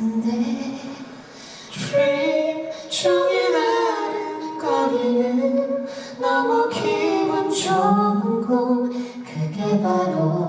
같은데. Dream 종일 아른거리는 너무 기분 좋은 꿈. 그게 바로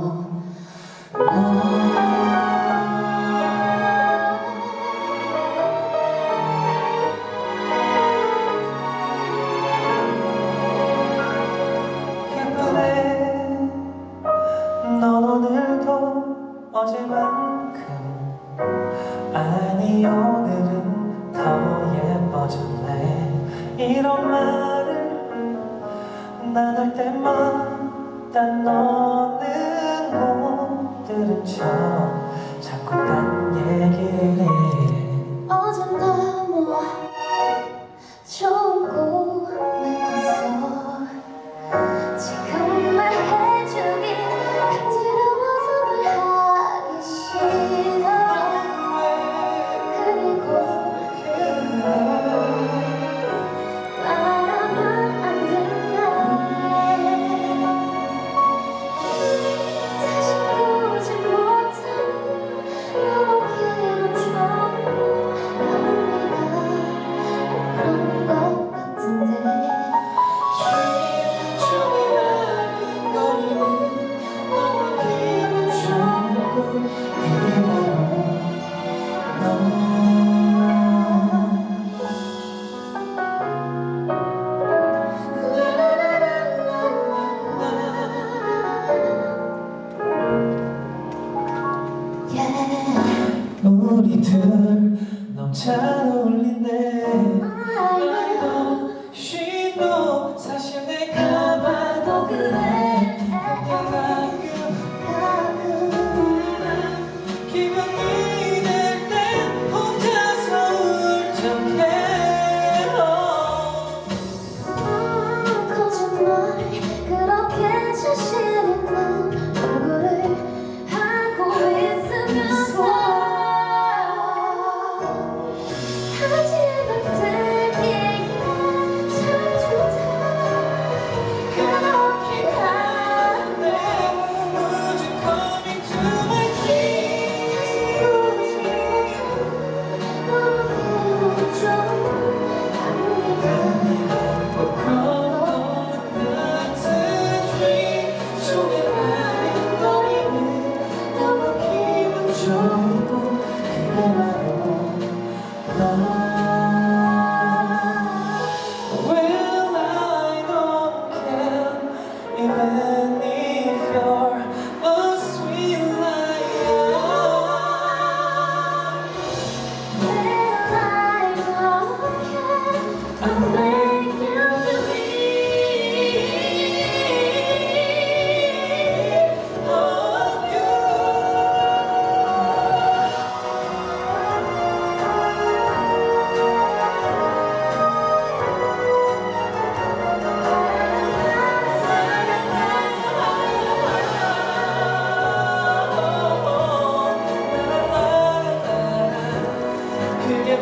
이 오늘은 더 예뻐졌네. 이런 말을 나눌 때마다 너는 못 들은 척 자꾸 딴 얘기를 해. 어젠 나뭐 우리 둘 넘쳐 어울린대.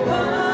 above.